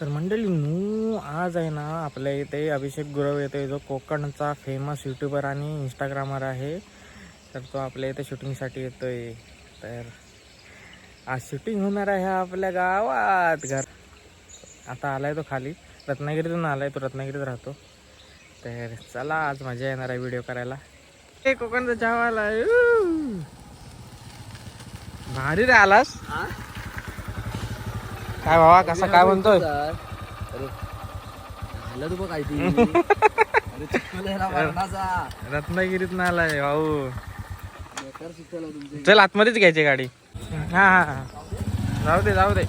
तर मंडळी नू आज आहे ना आपल्या इथे अभिषेक गुरव येतो जो कोकणचा फेमस यूट्यूबर आणि इंस्टाग्रामर आहे. तर तो आपल्या इथे शूटिंगसाठी येतोय. तर आज शूटिंग होणार आहे आपल्या गावात. घर आता आलाय तो खाली. रत्नागिरीतून आलाय तो रत्नागिरीत राहतो. तर चला आज मजा येणार आहे व्हिडिओ करायला. हे कोकणचा चहा आला भारी रे आलास. काय भावा कसा काय म्हणतोय? झालं तू बघ काय ती अरे चिखल आहे ना रत्नागिरीत आलाय भाऊ. चल आतमध्येच घ्यायची गाडी. हा हा हा. जाऊ दे जाऊ दे.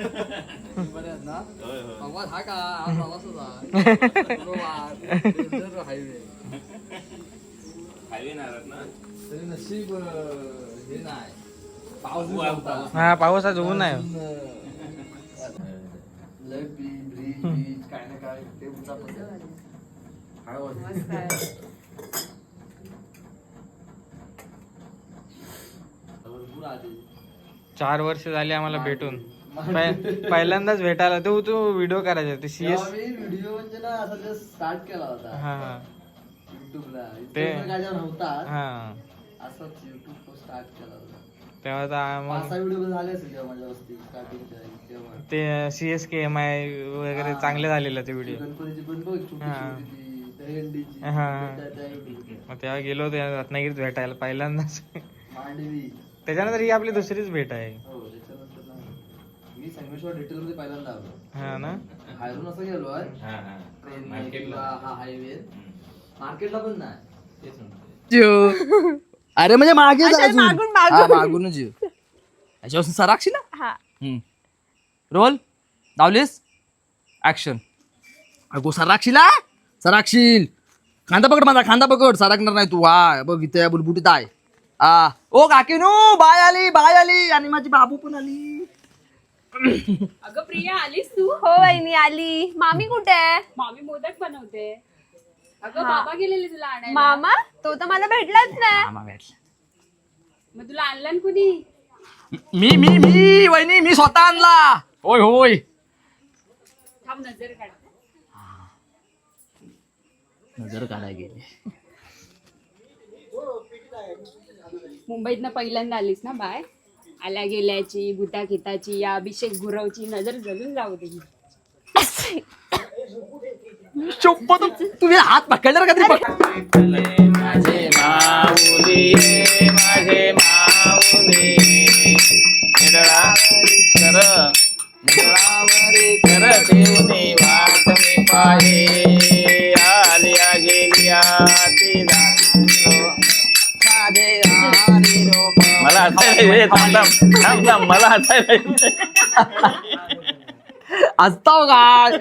बरे आहेत ना प्रवास हा का हा प्रवासच हा हायवे तरी नशीब अं, हे नाही पाऊस पावसाच ऊन आहे लय ब्रिज बीज काय ना काय ते उंचा पडलं. हळूहळू. भरपूर आधी चार वर्ष झाली आम्हाला भेटून. पहि- पहिल्यांदाच भेटायला तू तू व्हिडिओ करायचा ते सीएस तेव्हा मी व्हिडिओ म्हणजे ना असा जस्ट स्टार्ट केला होता. हा. युट्यूबला ते- नव्हता हा. असंच युट्यूब स्टार्ट केला होता. तेव्हा तर पाच मग सहा व्हिडिओ झाले असेल जेव्हा माझ्या वस्ती स्टार्टिंगच्या तेव्हा. ते C S K M I वगैरे हा. चांगले झालेलं ते व्हिडिओ गणपतीची पण बघ छोटी हा. छोटी ती दहीहंडीची हा. त्या- त्या YouTube वर. मग तेव्हा गेलो होतो रत्नागिरीत भेटायला पहिल्यांदाच. मांडवी. त्याच्यानंतर ही आपली दुसरीच भेट आहे. हो मी संगमेश्वर डिटेल मध्ये पहिल्यांदा आलो हा ना? बाहेरून असं गेलो आहे ट्रेन किंवा हा हायवे मार्केटला पण नाही. अरे म्हणजे मागे मागून याच्यापासून सराक्षी ना? हा. रोल लावलीस ऍक्शन अगो सराक्षीला सराक्षील खांदा पकड माझा खांदा पकड. सराकणार नाही तू. हा बघ इथे बुलबुटीत आहे. आ ओ काकीनू बाय आली बाय आली. आणि माझी बाबू पण आली. अगं प्रिया आलीस तू? हो वहिनी आली. मामी कुठे आहे? मामी मोदक बनवते. अगं बाबा गेलेले तुला आणायला. मामा तो तर मला भेटलाच नाही. मामा भेटला. मग तुला आणलं ना कुणी? मी मी मी वहिनी मी स्वतः आणला. होय होय. थांब नजर काढ. नजर काढाय गेले. मुंबईतनं पहिल्यांदा आलीस ना बाय? आल्या गेल्याची बुटा खिताची या अभिषेक गुरवची नजर जलून जाऊ दे. तुम्ही हात पकडला का तरी माझे माऊली माझे माऊली निडळावरी कर निडळावरी कर ठेवणे वाट मी पाहे. थांब थांब थांब थांब मला हसायला असतो काय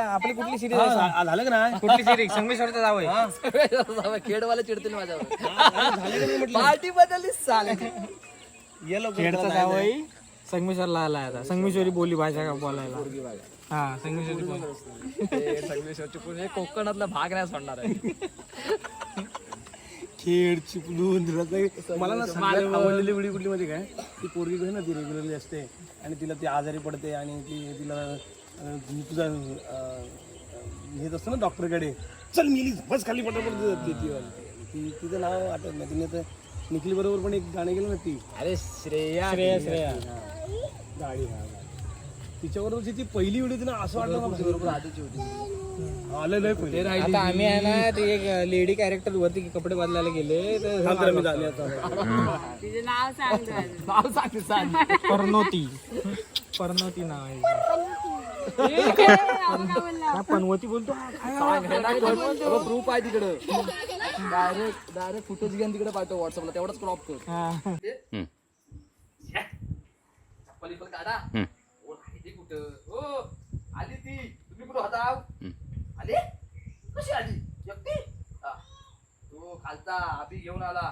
आपली कुठली सिरीज झालं का ना कुठली सिरीज संगमेश्वरचा जावं खेडवाले चिडतील माझ्यावर. पार्टी बदलली चालेल खेडचा जावई. संगमेश्वरला आला आता. संगमेश्वरी बोली भाषा का बोलायला? हा संगमेश्वरी बोल. संगमेश्वरची पुणे कोकणातला भाग नाही सोडणार आहे. खेळ चिपळूण रत्नागिरी मला ना सगळ्यात आवडलेली व्हिडिओ कुठली मध्ये काय? ती पोरगी आहे ना ती रेग्युलरली असते. आणि तिला ती आजारी पडते आणि ती तिला तुझा हेच असतं ना डॉक्टरकडे चल मिली बस खाली पटापट देते ती वाली. ती तिचं नाव आठवत नाही. तिने तर निखिल बरोबर पण एक गाणं गेलं ना ती. अरे श्रेया श्रेया. श्रेया. गाडी हा. गाडी. तिच्याबरोबरची ती पहिली व्हिडिओ तिला असं वाटलं ना बरोबर आधीची होती पहिले. आता आम्ही आहे ना ते एक लेडी कॅरेक्टर वरती कपडे बदलायला गेले तर मी जाणे आता. तिचं नाव सांग. नाव सांग सांग. परनोती परनोती नाव आहे हा, पनवती बोलतो. प्रूफ आहे तिकडं. डायरेक्ट डायरेक्ट फुटेज घेऊन तिकडे पाठव व्हॉट्सअपला तेवढाच क्रॉप कर. हा. पलीकडे काढा हो आली ती. तुम्ही कुठं होता? आली? कशी आली? एकटी? तो खालता आधी घेऊन आला.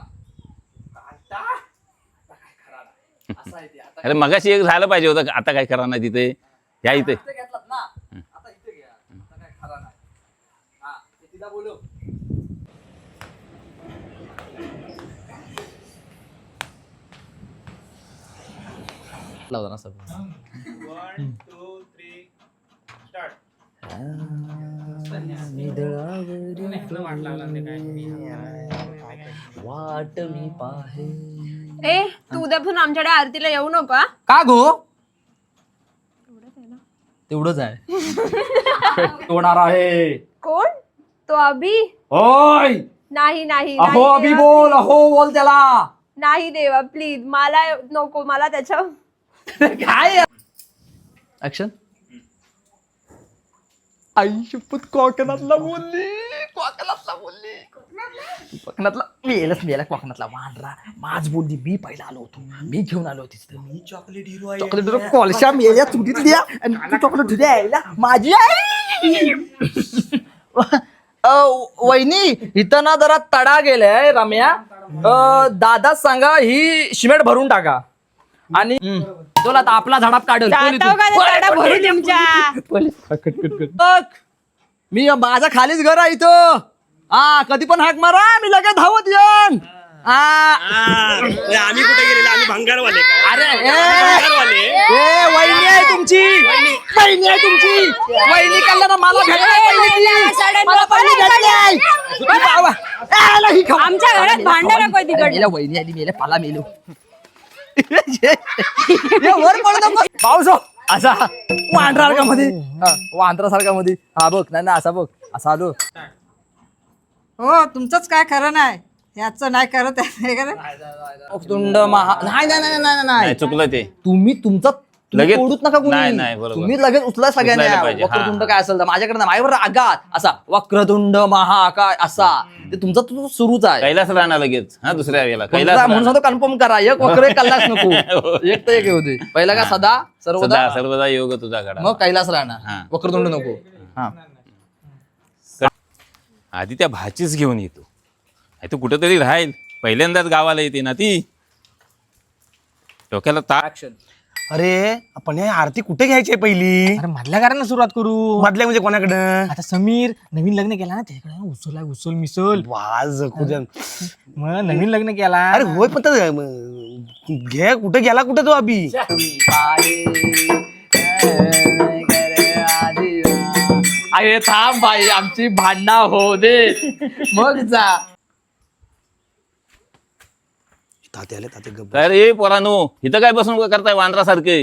खालता? अरे मगाशी एक झालं पाहिजे होतं आता काय करणार नाही तिथे? या इथे. आता ना? आता इथे घ्या. आता काय खरा नाही. हा तिला बोलव. लावला ना सब वाट मी पाहे. ए तू उद्यापासून आमच्याकडे आरतीला येऊ नका का गो? तेवढंच आहे. होणार आहे. कोण? तो अभि. होय. नाही नाही अहो नाही अभि देवा, बोल अहो बोल त्याला. नाही देवा प्लीज मला नको मला त्याच्या काय ऍक्शन आई शपथ कोकणातला बोलली कोकणातला बोलली कोकणातला मेलच मेला कोकणातला वांडरा माझ बोलली मी पहिला आलो होतो. मी घेऊन आलो होतो मी चॉकलेट हिरो चॉकलेट हिरो कोळशा मेल्या चुकीत द्या आणि तू चॉकलेट द्यायला माझी आई! अ, वहिनी इथं ना जरा तडा गेलाय रम्या. अ, दादा सांगा ही सिमेंट भरून टाका. आणि तो आता आपला झाडाप काढल. जाताव का ते तडा भरून तुमच्या? बघ, मी माझा खालीच घर आहे इथं. हा कधी पण हाक मारा मी लगेच धावत येईन. हा आम्ही कुठे गेलेलो? आम्ही भंगारवाले काय अरे ए, ए वहिनी आहे तुमची. वहिनी. आहे तुमची. वहिनी कल्ला ना मला भेटलाय. मला पहिली भेटलाय. तू बाबा. ए, आला ही खाऊ. आमच्या घरात भांडण नको तिकडे मेल्या वहिनी आली मेल्या पाला मेलो. हे वर पडू नको. पाऊस हो. असा वांढरा मध्ये वांढरा सारखा मध्ये हा बघ. नाही ना असा बघ. असा आलो. हो तुमचंच काय खरं नाही. याचं नाही करत आहे खरं तुंड महा नाही नाही नाही नाही नाही. नाही चुकलं ते. तुम्ही तुमचा तुम्ही लगेच- तोडूच नका. नाही, बरोबर. तुम्ही लगेच उचला सगळ्यांना उचलायला पाहिजे, वक्रतुंड हा. काय असेल तर माझ्याकडे नाही माझ्यावर आघात. असा वक्रतुंड महाकाय असा. ते तुमचा तो सुरूच आहे. कैलास राहणार लगेच. हा दुसऱ्या वेळेला. कैलास कैलास म्हणून. सांगतो कन्फर्म करा. एक वक्र एक कल्लाच नको. एक तर एक होते. पहिला का सदा? सर्वदा? सदा सर्वदा योग तुझा मग घडा कैलास राहणार हा. वक्रतुंड नको. हा. आधी त्या भाचीच घेऊन येतो. नाही तू कुठेतरी राहील. पहिल्यांदाच गावाला येते ना ती. डोक्याला ताक अरे आपण या आरती कुठे घ्यायची आहे पहिली? अरे मधल्या कारण सुरुवात करू. मधल्या म्हणजे कोणाकडं आता समीर नवीन लग्न केला ना त्याच्याकडे. उचल आहे उचल मिसल वाज खुद्या. मग नवीन लग्न केला. अरे होय पण तर, म, घे कुठे गेला कुठे तो अभि? अरे थांब बाई आमची भांडणा हो दे. मग जा. ताते आले ताते गप्प ए पोरानो इथं काय बसून करताय वांद्रासारखे?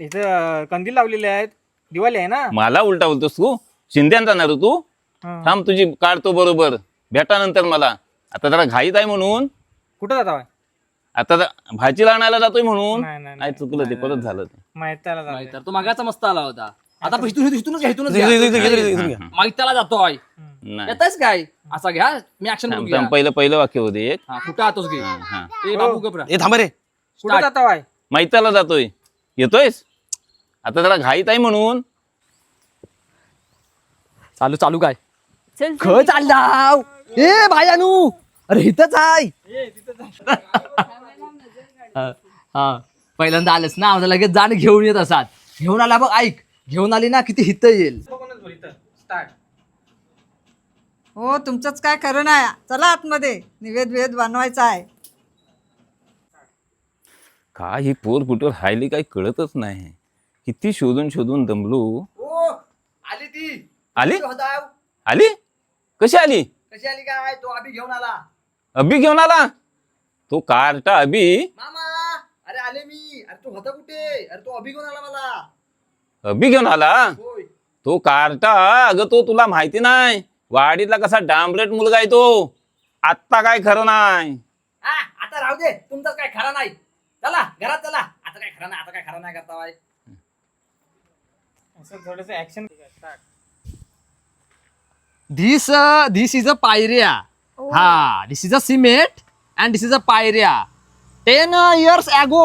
इथं कंदील लावलेले आहेत. दिवाळी आहे ना? मला उलटा बोलतोस तू? शिंद्यांचा ना रे तू? हा. थांब तुझी काढतो बरोबर. भेटा नंतर मला. आता जरा घाईत आहे म्हणून. कुठं जाता बाय? आता जरा भाजीला आणायला जातोय म्हणून. नाही, नाही, नाही चुकलं ते परत झालं ते. माहीत त्याला जातोय. तर तो मागाचा मस्त आला होता. आता इथूनच घ्या इथूनच घ्या. माहीत त्याला जातोय. नाही. येतायच काय? असा घ्या मी ऍक्शन थांब, बघूया. थांब, पहिलं पहिलं वाक्य होते एक. हा, कुठं आतोस घे? हा, हा. ए बाबू गपरा ए थांब रे. कुठं जाता मैताला जातोय. येतोयस? आता जरा घाईत आहे म्हणून. चालू चालू काय? चल ख चालला ए भायानू अरे इथंच आहे. हा, हा. पहिल्यांदा आलंस ना? आम्हाला लगेच जाण घेऊन येत असात घेऊन आला बघ ऐक. घेऊन आली ना किती हित येईल. हो तुमचंच काय खरं नाही. चला आतमध्ये. निवेद वेद बनवायचा आहे. का ही पोर कुठं राहिली काही कळतच नाही. किती शोधून शोधून दमलो. आली ती. आली? आली? कशी आली? कशी आली काय तो अभि घेऊन आला. अभि घेऊन आला? तो कार्टा अभि. मामा अरे आले मी. अरे तू होता कुठे? अरे तो अभि घेऊन आला मला. अभि घेऊन आला? होय. तो कार्टा? अगं तो तुला माहिती नाही. वाडीतला कसा डांबरेट मुलगा आहे तो. आत्ता काय खरं नाही. हा आता राहू दे. तुमचं काय खरा नाही. चला घरात चला. आता काय खरं नाही आता काय खरं नाही करता बाई. असं थोडस action this is a pyrea ha this is a cement and this is a pyrea 10 uh, years ago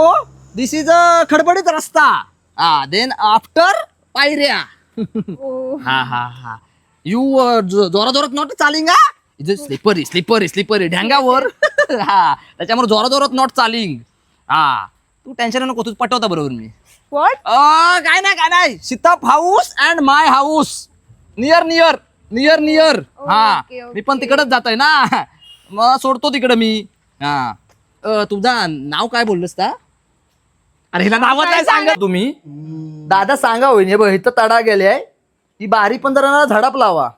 this is a खडबडीत रस्ता. हा then after pyrea हा हा हा. यू जोरा जोरात नॉट चालिंग? हा इथे स्लिपरी स्लिपरी स्लिपरी ढ्यांगावर हा. त्याच्यामुळे जोरा जोरात नॉट चालिंग. हा. तू टेन्शन नको तू पटवता बरोबर मी. What? अ, काय नाही काय नाही. सीताप house and my house near near near near हा. okay, मी पण तिकडच जात आहे ना. मग सोडतो तिकडं मी. हा. अ, तुझा नाव काय बोललंस का अरे हिला नावच नाही सांगा तुम्ही? दादा सांगा होईन हे बघ इथं तडा गेले ती बारी पण जरा झडप लावा.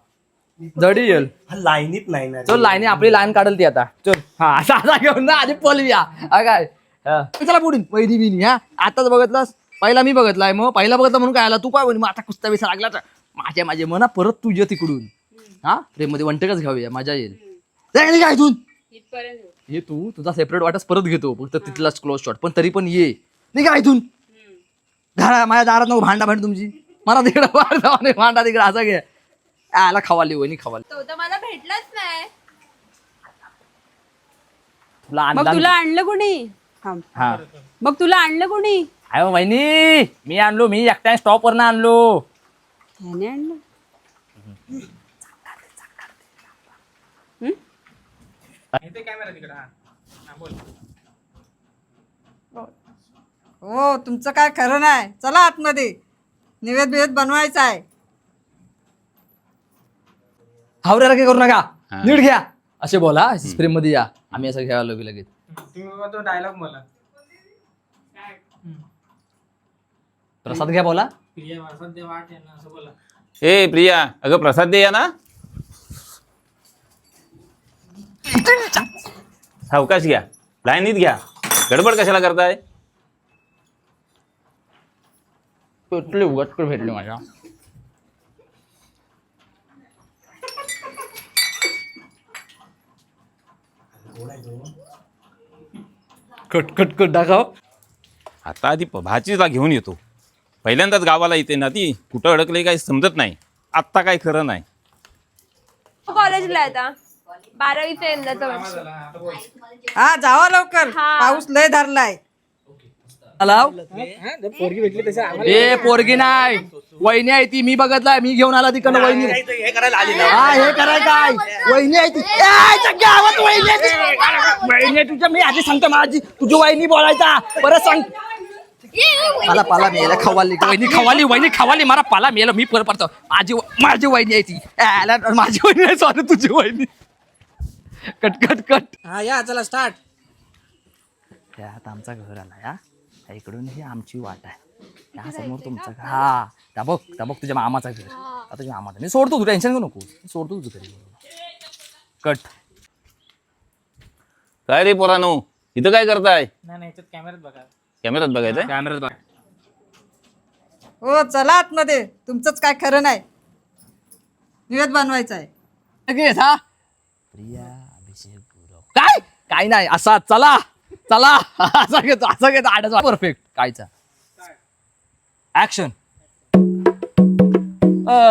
जडी येईल. लाईनीत नाही ना. चल लाईनी आपली लाईन काढल ती आता. चल. हा साधा घेऊन ना आधी पोलव्या हा काय? हा. चला पुढील. वैदी बिनी हा. आताच बघितलास? पहिला मी बघितलाय मग. पहिला बघितला म्हणून काय आला? तू काय म्हणे मग आता कुस्ता बिसा लागला तर. माझ्या माझे मना परत तुझ्या तिकडून. हा? प्रेममध्ये वंटकच घ्याऊया मजा येईल. जाय निघा इथून. इथपर्यंत ये तू. तुझा सेपरेट वाटच परत घेतो. फक्त तिथलाच क्लोज शॉट पण तरी पण ये. निघा इथून. घरा माझ्या दारात नको भांडा भांड तुमची. मला तिकडे बाहेर जावा नाही भांडा तिकडे असं घे. आला खवाली वहिनी खवाली. तो तर मला भेटलाच नाही. तुला मग आणला तुला आणलं कोणी? थांब. हा. मग तुला आणलं कोणी? अरे वहिनी मी आणलो मी एकट्या स्टॉप वर आणलो. त्याने आणलं. इथे कॅमेरा तिकडे हा हा बोल हो तुमचं काय खरं नाही. चला आतमध्ये. निवेद बिवेद बनवायचा आहे. हावऱ्याला काय करू नका. हा. नीट घ्या. असे बोला प्रेममध्ये या. आम्ही असं घ्यायला लगेच लगेच. तुम्ही तो डायलॉग बोला प्रसाद घ्या बोला. प्रिया वासंत दे वाट आहे ना असं बोला. ए प्रिया अगं प्रसाद दे या ना. सावकाश घ्या. लाईनीत घ्या. गडबड कशाला करताय? भेटले उगटकर भेटले माझ्या. कट कट कट दाखव. आता आधी प- भाचीला घेऊन येतो. पहिल्यांदाच गावाला येते ना ती. कुठं अडकले काही समजत नाही. आत्ता काय खरं नाही. कॉलेजला आता. बारावीचं यंदाचं वर्ष. हा जावा लवकर. हा. पाऊस लय धरलाय. लाव पोरगी भेटली तशी आम्हाला ए पोरगी नाही वहिनी आहे ती मी बघतलाय मी घेऊन आला तिकडनं वहिनी हे करायला आली ना हा हे कराय काय वहिनी आहे ती ए, इथं गावात वहिनी आहे ती. वहिनी आहे तुझ्या मी आधी सांगतो माझी तुझी वहिनी बोलायचा परत सांग मला पाला मेला खवाली वहिनी खवाली वहिनी खवाली मला पाला मेला मी परत पडतो माझी माझी वहिनी आहे ती ए, आला, माझी वहिनी आहे सॉरी तुझी वहिनी कट कट कट हा या चला स्टार्ट त्यात आमचा घर आला त्या इकडून ही आमची वाट आहे. त्या समोर तुमचं घर. हा त्या बघ त्या बघ तुझ्या मामाचा घर. आता तुझ्या मामाचा. मी सोडतो तू टेन्शन घेऊ नको मी सोडतो तुझं घरी. कट काय रे पोरानो? इथं काय करताय? नाही नाही कॅमेऱ्यात बघा. कॅमेऱ्यात बघायचंय? कॅमेऱ्यात बघ. हो चला आतमध्ये. तुमचंच काय खरं नाही. निवेद बनवायचा आहे लगेच हा. प्रिया अभिषेक गुरव. काय? काय नाही असा चला. चला. असा घेतो असा घेतो. आडचा परफेक्ट कायचा? ऍक्शन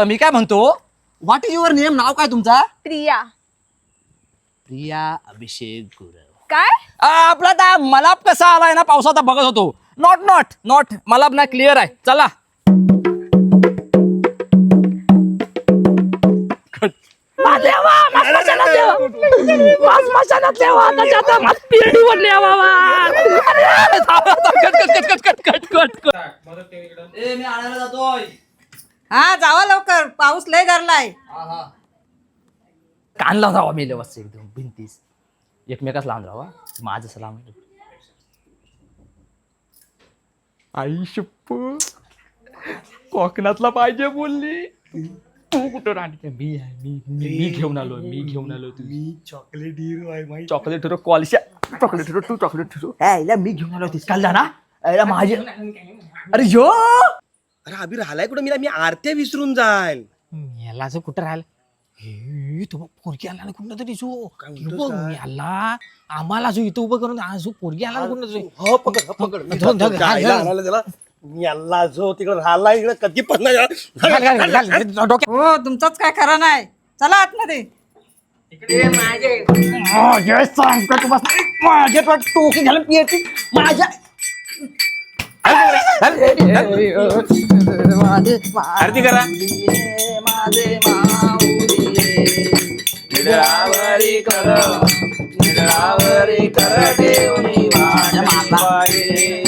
मी काय म्हणतो? व्हॉट इज युअर नेम नाव काय तुमचा? प्रिया. प्रिया अभिषेक गुरव. काय? आपला आता मलाप कसा आलाय ना पावसाचा बघत होतो. नॉट नॉट नॉट मलाप ना क्लिअर आहे. चला. कट मदत ते इकडं ए मी आणायला जातोय. हा जावा लवकर. पाऊस लय धरलाय कानला जावा मेले वस्त एकदम भिंतीस. एकमेकाच लांब राहा माझं सलाम आई शप्प. कोकणातला पाहिजे बोलली. तू कुठं राहते मी आहे मी मी मी घेऊन आलो मी घेऊन आलो तू मी चॉकलेट हिरो आहे माहिती चॉकलेट हिरो कॉलशा चॉकलेट हिरो तू चॉकलेट हिरो मी घेऊन आलो तीस काल ना. माझे अरे यो! अरे अभि राहिलाय कुठं? मी मी आरत्या विसरून जाईल. याला असं कुठं राहिलं? हे तो पोरगी आला ना कुठं तरी जो? याला आम्हाला जो इथं उभं करून आज पोरगी आला ना कुठं तरी. हो पकड पकड. याला जो तिकडे राहिला इकडे कधी पण नाही घाल, घाल, घाल, घाल, डोक्यात. हो तुमचंच काय खरं नाही. चला आतमध्ये. माझे सांगत बस. माझे तो टोकी घालून पियाची. माझ्या आरती करा. माझे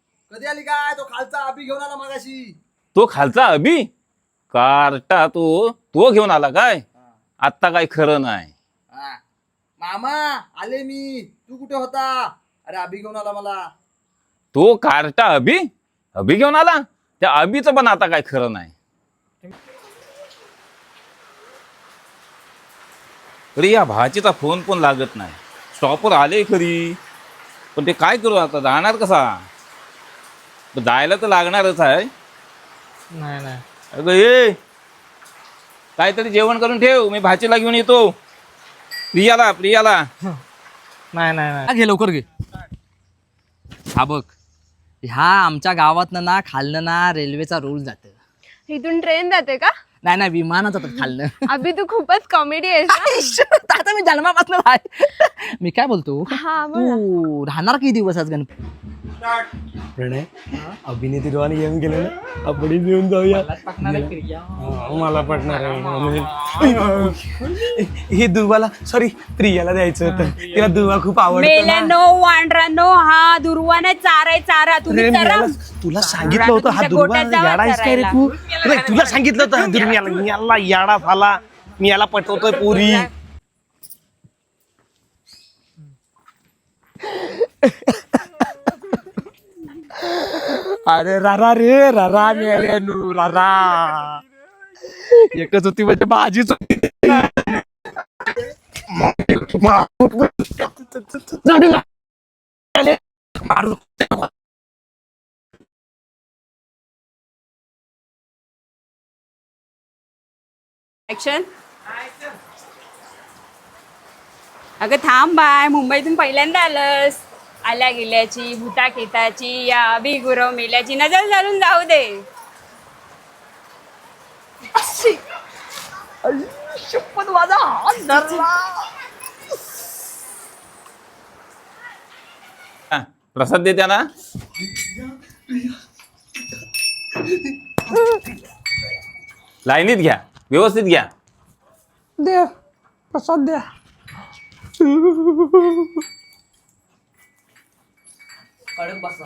कधी आली काय? तो खालचा अभि घेऊन आला मागाशी. तो खालचा अभि? कार्टा तो. तो घेऊन आला काय? आत्ता काय खरं नाही. हा. मामा आले मी. तू कुठे होता? अरे अभि घेऊन आला मला. तो कार्टा अभि? अभि घेऊन आला? त्या अभिचं पण आता काय खरं नाही. अरे या भाचीचा फोन पण लागत नाही. स्टॉपवर आले खरी. पण ते काय करू आता? जाणार कसा? जायला तर लागणारच आहे. नाही नाही. अगं ये काहीतरी जेवण करून ठेव मी भाचीला घेऊन येतो. प्रियाला प्रियाला. नाही नाही नाही. घे लवकर घे. हा बघ. ह्या आमच्या गावातनं ना खालनं ना रेल्वेचा रूल जात. इथून ट्रेन जाते का? नाही नाही विमानात जातात खालनं अभि तू खूपच कॉमेडी आहेस ना. आता मी जन्मापासून आहे. मी काय बोलतो? हा बोल. तू राहणार किती दिवस आज गणपती प्रणय अभिनेत्री रोहाने येऊन गेले ना आपण येऊन जाऊया. हा, मला पटणार आहे. हे दुर्वाला सॉरी प्रियाला द्यायचं होतं. तिला दुर्वा खूप आवडतो ना. मेल्यानो वांढरानो हा दुर्वाने चाराय चारा. तुम्ही अरे, चरा. मियाला- तुला सांगितलं होतं हा तुमच्या दुर्वा गोट्यात जावा काय रे तू? नाही तुला सांगितलं होतं मी याला- मी याला याडा झाला मी याला पटवतोय पुरी. अरे रारा रे रारा मेरे नू रारा. एकच होती म्हणजे भाजीच होती. मारू. ऍक्शन अगं थांब बाय मुंबईतून पहिल्यांदा आलंस. आल्या गेल्याची भूता खेताची या अभि गुरव मेल्याची नजर घालून जाऊ दे. हा, प्रसाद देत्या ना? लाईनीत घ्या. व्यवस्थित घ्या. द्या प्रसाद द्या कडक बसा.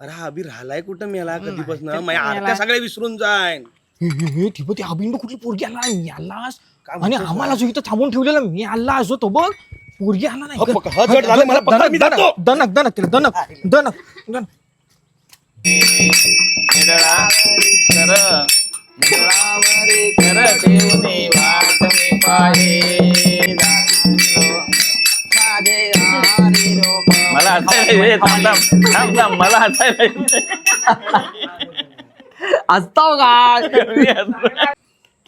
अरे हा अभि राहिलाय कुठं मेला कधीपासून? माझ्या आरत्या सगळ्या विसरून जाय हे ते अभिन कुठली पोरगी आला मी आलास आणि आम्हाला जो इथं थांबून ठेवलेला मी आला असो तो बघ. पोरगी आला नाही. जड झालं, मला पकड, मी जातो. दनक दनक तिला दनक दनक दनक निडळावरी कर निडळावरी कर ठेवणे वाट मी पाहे मला हसायला थांब थांब थांब थांब मला हसायला. असतो हसतोय.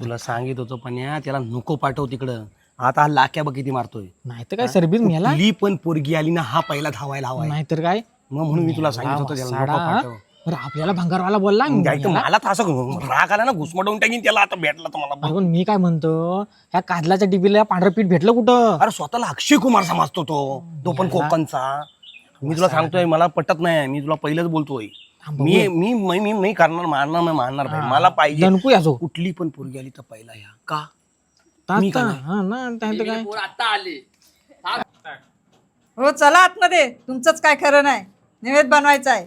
तुला सांगित होतो पण या त्याला नको पाठव तिकडं. आता हा लाक्या बघ किती मारतोय. नाही तर काय सरबीर मेला पण पोरगी आली ना हा पहिला धावायला हवाय. नाहीतर काय? मग म्हणून मी तुला सांगित होतो त्याला साडा. नको पाठव. बरं आपल्याला भंगारवाला बोलला जायचं मला तर असं राग आला ना घुसमटवून टाकीन त्याला आता भेटला तर मला. अरे पण मी काय म्हणतो ह्या काजलाच्या डिबीला पांढरं पीठ भेटलं कुठं? अरे स्वतःला अक्षय कुमार समजतो तो. तो पण कोकणचा. मी तुला सांगतोय मला पटत नाही. मी तुला पहिलंच बोलतोय. मी मी मी मी नाही करणार मारणार नाही मारणार नाही. मला पाहिजे दणकू याचो कुठली पण पोरगी आली तर पहिला या. का? हा ना त्यानंतर काय? पोर आता आले. हो. चला आतमध्ये. तुमचंच काय खरं नाही. नैवेद्य बनवायचा आहे.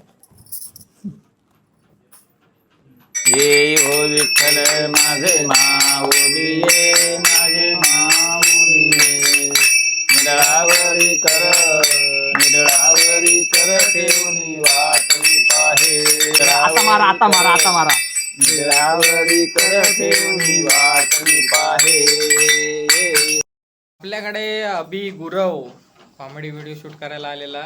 ये ओ विठ्ठल माझे माऊली ये माझे माऊली ये. निडळावरी कर निडळावरी कर ठेवणी वाट मी पाहे आता मारा आता मारा आता मारा. निडळावरी कर ठेवणी वाट मी पाहे आपल्याकडे Abhi Gurav comedy video shoot करायला आलेला.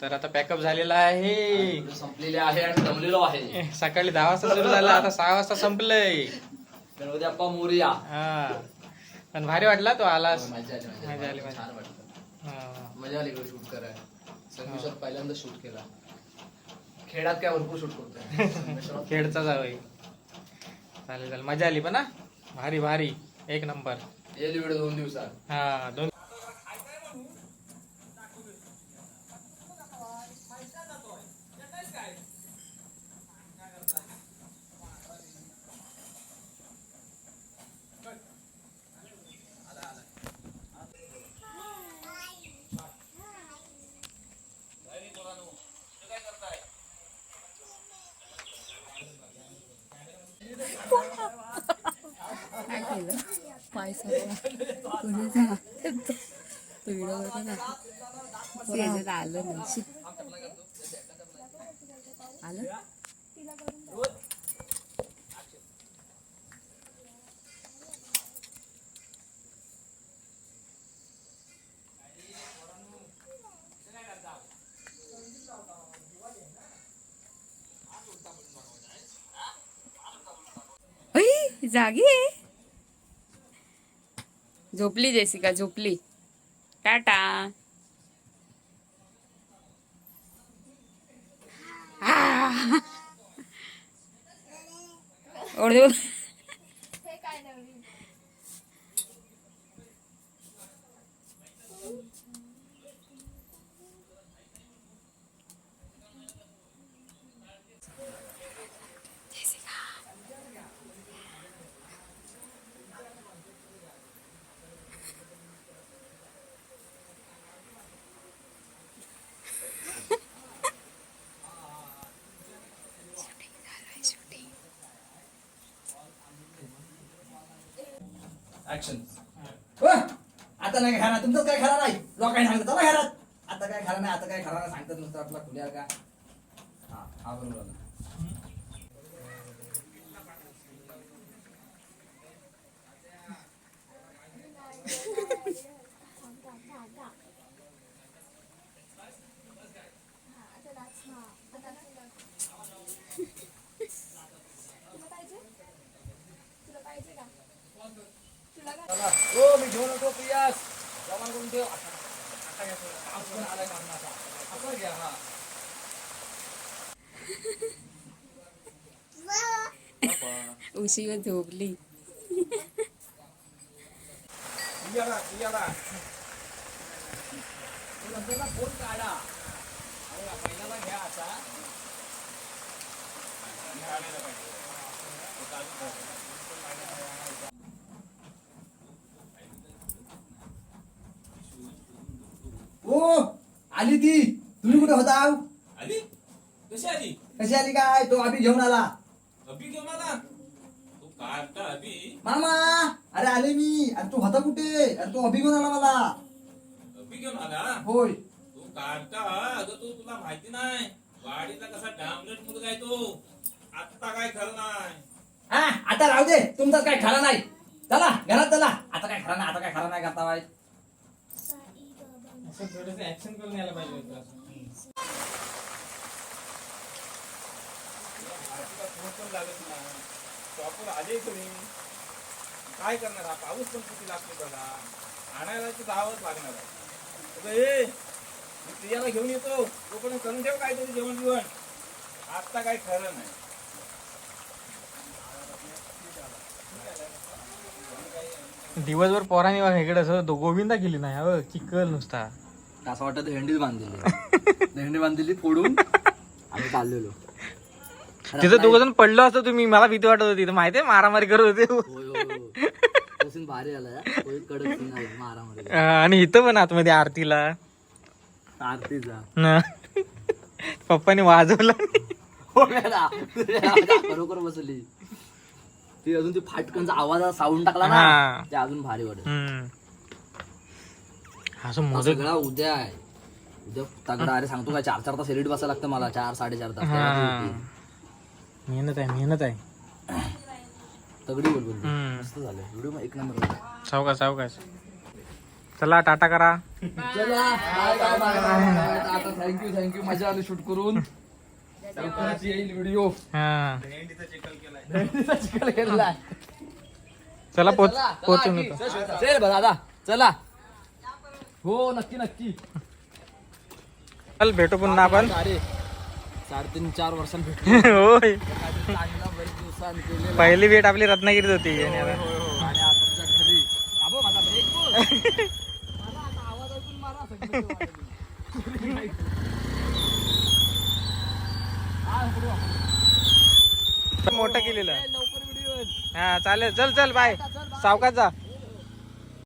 तर आता पॅकअप झालेला आहे. संपलेले आहे आणि जमलेलो आहे. सकाळी दहा वाजता सुरू झाला आता सहा वाजता संपलंय. गणपती अप्पा मोरया. हा. पण भारी वाटला तो आलास. मजा आली मजा आली, मजा. छान वाटलं. हा. मजा आली शूट करायला. संगमेश्वर पहिल्यांदा शूट केला. खेळात काय भरपूर शूट करतोय. संगमेश्वरात खेडचा जावई चालेल चालेल. मजा आली पण हा. भारी भारी. एक नंबर. येईल व्हिडिओ दोन दिवसात. हा दोन काय सर्व तो व्हिडिओ आलं नाही आलं? जागी झोपली जेसिका झोपली. टाटा ओढ ऍक्शन आता नाही खाणार तुमचं काय खाणार नाही? लोकांनी सांगतात चला घरात. आता काय खाणार नाही आता काय खाणार नाही सांगतात नुसतं आपला खुल्या का? हा हा बरोबर आला. चला. हो मी घेऊन येतो प्रियास जमा करून ठेव आता- आता घ्या थोडं. पाऊस पण आलाय मारणाचा. आता घ्या हा उशीवर झोपली याला याला नंतरला फोन काढा अहो, या पहिल्याला घ्या आता ओ आली ती तुम्ही कुठे होता आली कशी आली कशी आली काय तो अभि घेऊन आला अभि घेऊन आला अभि मामा अरे आले मी. अरे तू होता कुठे? अरे तो अभि घेऊन आला मला. अभि घेऊन आला? होय. तू काढता? अगं तू तुला माहिती नाही. वाडीचा कसा डांबरेट मुलगा आहे तो. आत्ता काय खरं नाही. हा आता राहू दे. तुमचाच काय खरा नाही. चला घरात चला. आता काय खरा नाही आता काय खरा नाही करता असं थोडंसं ऍक्शन करून यायला पाहिजे होतं लागत नाही. शॉपवर आले तुम्ही काय करणार? हा पाऊस पण किती लागतो बघा. आणायला तर जावंच लागणार आहे. ए मी प्रियाला घेऊन येतो. तोपर्यंत करून ठेव काय तरी जेवण बिवण. आत्ता काय खरं नाही. दिवसभर पोराने बघा इकडे असं दो- गोविंदा केली नाही. अहो चिकल नुसता. असं वाटतं हेंडीच बांधलेली हेंडी बांधलेली फोडून आम्ही चाललेलो. तिथं दोघ जण पडलो असतो तुम्ही मला भीती वाटत होती तर माहितीये मारामारी करत होते. भारी आला कडक मारामारी. आणि इथं पण आतमध्ये आरतीला. आरतीचा. न. पप्पाने वाजवला. बरोबर बसली. ती अजून ती फाटकनचा आवाज साऊंड टाकला ना. ते अजून भारी वाटत. असं मोदक उद्या आहे. उद्या तगडा अरे सांगतो काय चार चार तास एडिट बसायला लागतं मला चार साडेचार तास. मेहनत आहे मेहनत आहे. तगडी बोल बोल. मस्त झालं. व्हिडिओ एक नंबर. सावकाश सावकाश. चला टाटा करा. चला. आता थँक्यू थँक्यू मजा आली शूट करून. येईल व्हिडिओ हा. चिकल चला पोच पोचून चला, बा दादा. चला. हो नक्की नक्की. चल भेटू पुन्हा आपण. अरे साडेतीन चार वर्षांनी भेटलो. होय. चांगला बरेच दिवसांनी केलेला पहिली भेट आपली रत्नागिरीत होती. आणि आता- आणि आता तुझ्या घरी. आबो माझा ब्रेक बोल. मला आता आवाज ऐकून मारा सगळं वाजलं. हा, पुढे. मोठं केलेलं. लवकर हा चालेल. चल चल बाय. सावकाश जा.